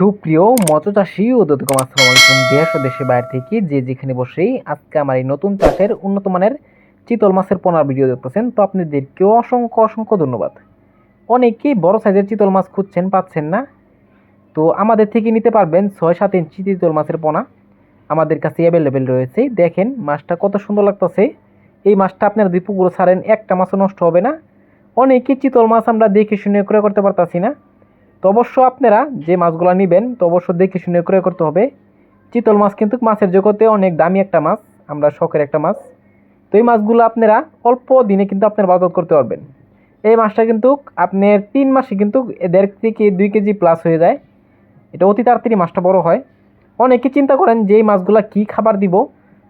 সুপ্রিয় মৎস্যচাষী ও দত্তকম আসসালামু আলাইকুম। দেশ ও দেশের বাইরে থেকে যে যেখানে বসেই আজকে আমার এই নতুন চাষের উন্নত মানের চিতল মাছের পোনার ভিডিও দেখতেছেন, তো আপনাদেরকেও অসংখ্য অসংখ্য ধন্যবাদ। অনেকেই বড় সাইজের চিতল মাছ খুঁজছেন, পাচ্ছেন না। তো আমাদের থেকে নিতে পারবেন ছয় সাত ইঞ্চি চিতল মাছের পোনা। আমাদের কাছে অ্যাভেলেবেল রয়েছে। দেখেন মাছটা কত সুন্দর লাগতেছে। এই মাছটা আপনারা দুই পুকুরে ছাড়েন, একটা মাছও নষ্ট হবে না। অনেকই চিতল মাছ আমরা দেখে শুনে ক্রয় করতে পারতাছি না। তো অবশ্য আপনারা যে মাছগুলো নেবেন, তো অবশ্য দেখে শুনে ক্রয় করতে হবে। চিতল মাছ কিন্তু মাছের জগতে অনেক দামি একটা মাছ, আমরা শখের একটা মাছ। তো এই মাছগুলো আপনারা অল্প দিনে কিন্তু আপনার বাজার করতে পারবেন। এই মাছটা কিন্তু আপনার তিন মাসে কিন্তু দেড় থেকে দুই কেজি প্লাস হয়ে যায়। এটা অতি তাড়াতাড়ি মাছটা বড় হয়। অনেকে চিন্তা করেন যে এই মাছগুলো কী খাবার দিব?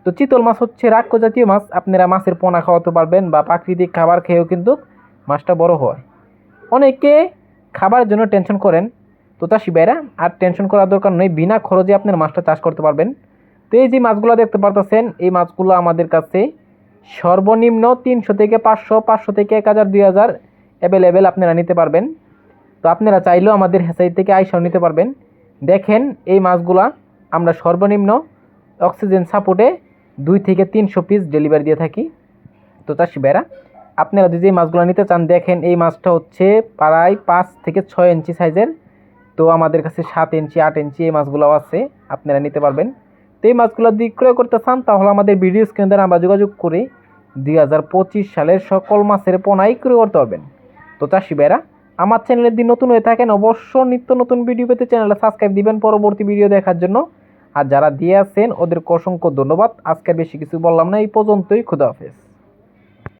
তো চিতল মাছ হচ্ছে রাক্ষ জাতীয় মাছ, আপনারা মাছের পোনা খাওয়াতে পারবেন বা প্রাকৃতিক খাবার খেয়েও কিন্তু মাছটা বড় হয়। অনেকে খাবারের জন্য টেনশন করেন। তো চাষি ভাইরা আর টেনশন করার দরকার নেই, বিনা খরচে আপনার মাছটা চাষ করতে পারবেন। তো এই যে মাছগুলো দেখতে পারতেছেন, এই মাছগুলো আমাদের কাছে সর্বনিম্ন তিনশো থেকে পাঁচশো পাঁচশো থেকে এক হাজার, দুই হাজার অ্যাভেলেবেল আপনারা নিতে পারবেন। তো আপনারা চাইলেও আমাদের হেসাই থেকে আইসাও নিতে পারবেন। দেখেন এই মাছগুলা আমরা সর্বনিম্ন অক্সিজেন সাপোর্টে দুই থেকে তিনশো পিস ডেলিভারি দিয়ে থাকি। তো চাষি ভাইরা আপনারা যদি মাছগুলো নিতে চান, দেখেন এই মাছটা হচ্ছে প্রায় পাঁচ থেকে ছয় ইঞ্চি সাইজের। তো আমাদের কাছে সাত ইঞ্চি, আট ইঞ্চি এই মাছগুলোও আছে, আপনারা নিতে পারবেন। তো এই মাছগুলো যদি ক্রয় করতে চান, তাহলে আমাদের ভিডিও স্ক্রিন দ্বারা আমরা যোগাযোগ করে দুই হাজার পঁচিশ সালের সকল মাছের পোনাই ক্রয় করতে পারবেন। তো চাষি ভাইরা, আমার চ্যানেলের দিন নতুন হয়ে থাকেন অবশ্য নিত্য নতুন ভিডিও পেতে চ্যানেলে সাবস্ক্রাইব দিবেন পরবর্তী ভিডিও দেখার জন্য। আর যারা দিয়ে আছেন, ওদেরকে অসংখ্য ধন্যবাদ। আজকে বেশি কিছু বললাম না, এই পর্যন্তই। খুদা